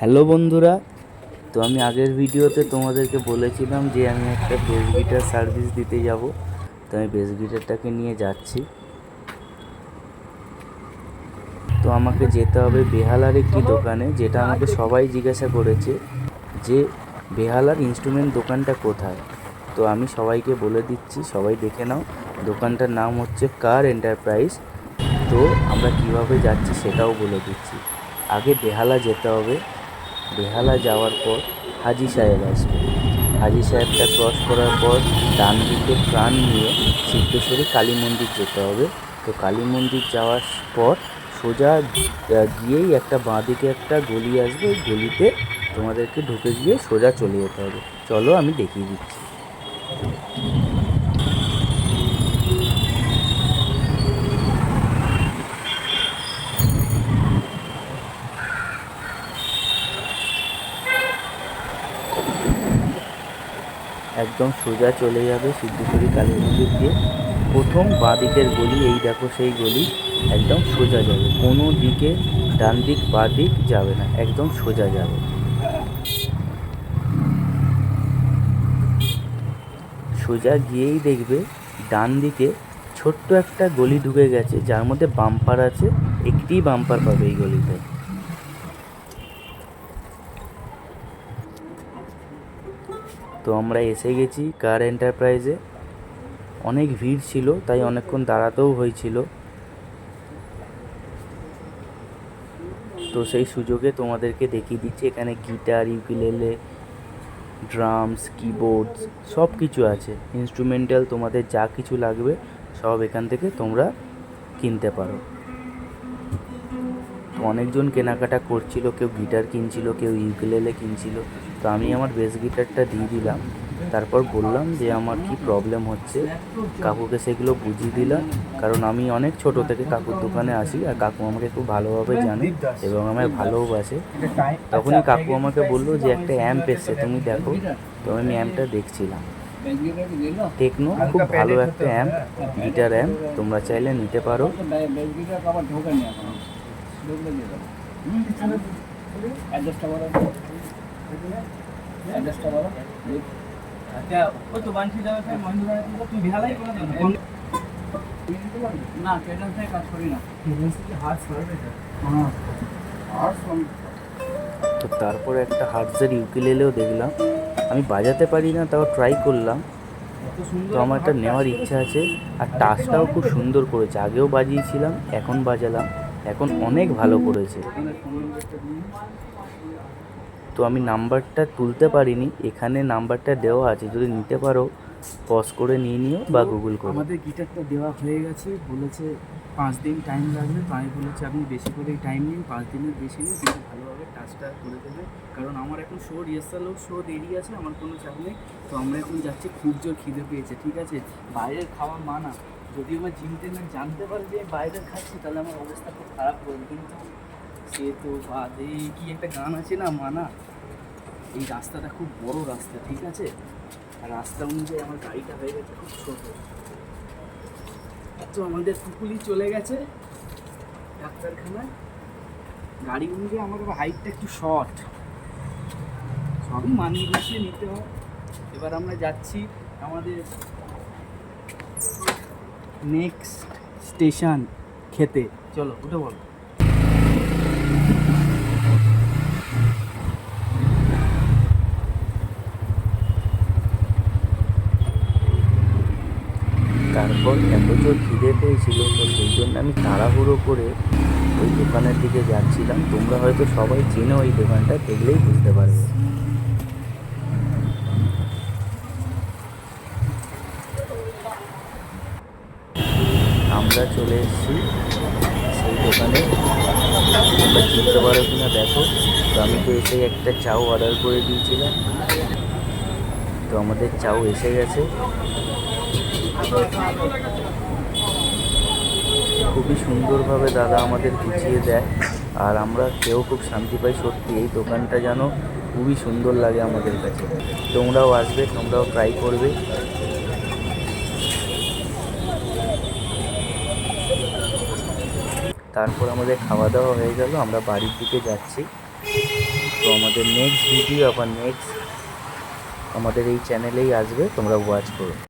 Hello বন্ধুরা, তো আমি আগের ভিডিওতে তোমাদেরকে বলেছিলাম যে আমি একটা বেস গিটার সার্ভিস দিতে যাব। তো আমি বেস গিটারটাকে নিয়ে যাচ্ছি। তো আমাকে যেতে হবে বেহালার একটি দোকানে, যেটা আমাকে সবাই জিজ্ঞাসা করেছে যে বেহালার ইনস্ট্রুমেন্ট দোকানটা কোথায়? তো আমি সবাইকে বলে দিচ্ছি, সবাই দেখে নাও। দোকানটার নাম হচ্ছে কার এন্টারপ্রাইজ তো আমরা কীভাবে যাচ্ছি সেটাও বলে দিচ্ছি। আগে বেহালা যেতে হবে। বেহালা যাওয়ার পর হাজি সাহেব আসবে। হাজি সাহেবটা ক্রস করার পর ডান দিকে প্রাণ নিয়ে সিদ্ধেশ্বরী কালী মন্দির যেতে হবে। তো কালী মন্দির যাওয়ার পর সোজা গিয়েই একটা বাঁ দিকে একটা গলি আসবে। ওই গলিতে তোমাদেরকে ঢুকে গিয়ে সোজা চলে যেতে হবে। চলো আমি দেখিয়ে দিচ্ছি। একদম সোজা চলে যাবে সিদ্ধেশ্বরী কালী মন্দির দিয়ে। প্রথম বাঁ দিকের গলি, এই দেখো সেই গলি, একদম সোজা যাবে। কোনো দিকে ডান দিক, বাঁ দিক যাবে না, একদম সোজা যাবে। সোজা গিয়েই দেখবে ডান দিকে ছোট্ট একটা গলি ঢুকে গেছে, যার মধ্যে বাম্পার আছে, একটি বাম্পার পাবে এই গলিতে। তো আমরা এসে গেছি কার এন্টারপ্রাইজে অনেক ভিড় ছিল, তাই অনেকক্ষণ দাঁড়াতেও হয়েছিল। তো সেই সুযোগে তোমাদেরকে দেখিয়ে দিচ্ছি, এখানে গিটার ইউকিলেলে ড্রামস কিবোর্ডস সব কিছু আছে। ইনস্ট্রুমেন্টাল তোমাদের যা কিছু লাগবে, সব এখান থেকে তোমরা কিনতে পারো। তো অনেকজন কেনাকাটা করছিল, কেউ গিটার কিনছিল, কেউ ইউকেলেলে কিনছিল। তো আমি আমার বেস গিটারটা দিয়ে দিলাম। তারপর বললাম যে আমার কি প্রবলেম হচ্ছে? কাকুকে সেগুলো বুঝিয়ে দিলাম। কারণ আমি অনেক ছোট থেকে কাকুর দোকানে আসি আর কাকু আমাকে খুব ভালোভাবে জানে এবং আমায় ভালোবাসে তখনই কাকু আমাকে বলল যে একটা অ্যাম্প এসছে, তুমি দেখো। তো আমি অ্যাম্পটা দেখছিলাম। টেকনো খুব ভালো একটা অ্যাম্প গিটার অ্যাম্প তোমরা চাইলে নিতে পারো। তো তারপরে একটা হার্টসের ইউকিলেলেও দেখলাম। আমি বাজাতে পারি না, তাও ট্রাই করলাম। তো আমার একটা নেওয়ার ইচ্ছা আছে, আর টাচটাও খুব সুন্দর করেছে। আগেও বাজিয়েছিলাম, এখন বাজালাম। এখন অনেক ভালো করেছে। তো আমি নাম্বারটা তুলতে পারিনি এখানে নাম্বারটা দেওয়া আছে যদি নিতে পারো পজ করে নিয়ে নিও বা গুগল করো। আমাদের গিটারটা দেওয়া হয়ে গেছে বলেছে পাঁচ দিন টাইম লাগবে তো আমি বলেছি আপনি বেশি করেই টাইম নিন পাঁচ দিনের বেশি নিন কিন্তু ভালোভাবে টাচটা করে দেবে। কারণ আমার এখন শো রিহার্সালও শো দেরি আছে আমার কোনো চাপ নেই। তো আমরা এখন যাচ্ছি খুব জোর খিদে পেয়েছে ঠিক আছে? বাইরের খাওয়া মানা। যদি আমার জিম ট্রেনার জানতে পারে যে বাইরের খাচ্ছি তাহলে আমার অবস্থা খুব খারাপ করবে কিন্তু সে তো বাদে কি একটা গান আছে না, মানা? এই রাস্তাটা খুব বড় রাস্তা, ঠিক আছে? আর রাস্তা অনুযায়ী আমার গাড়িটা হয়ে গেছে খুব ছোট। তো আমাদের কুকুলি চলে গেছে ডাক্তারখানায়। গাড়ি অনুযায়ী আমার হাইটটা একটু শর্ট সবই মানিয়ে গুছিয়ে নিতে হয়। এবার আমরা যাচ্ছি আমাদের নেক্সট স্টেশন খেতে। চলো, উঠে বলো তারপর এত জোর পেয়েছিল তো সেই জন্য আমি তাড়াহুড়ো করে ওই দোকানের দিকে যাচ্ছিলাম। তোমরা হয়তো সবাই চেনো ওই দোকানটা, দেখলেই বুঝতে পারবে। আমরা চলে এসেছি সেই দোকানে। তোমরা চিনতে পারো কিনা, দেখো। তো আমি তো এসে একটা চাও অর্ডার করে দিয়েছিলাম। তো আমাদের চাও এসে গেছে। খুবই সুন্দরভাবে দাদা আমাদের গুছিয়ে দেয়। আর আমরা কেউ খুব শান্তি পাই, সত্যি এই দোকানটা যেন খুবই সুন্দর লাগে আমাদের কাছে। তোমরাও আসবে, তোমরাও ট্রাই করবে। তারপর আমাদের খাওয়া দাওয়া হয়ে গেল, আমরা বাড়ির দিকে যাচ্ছি। তো আমাদের নেক্সট ভিডিও আবার নেক্সট আমাদের এই চ্যানেলেই আসবে, তোমরা ওয়াচ করো।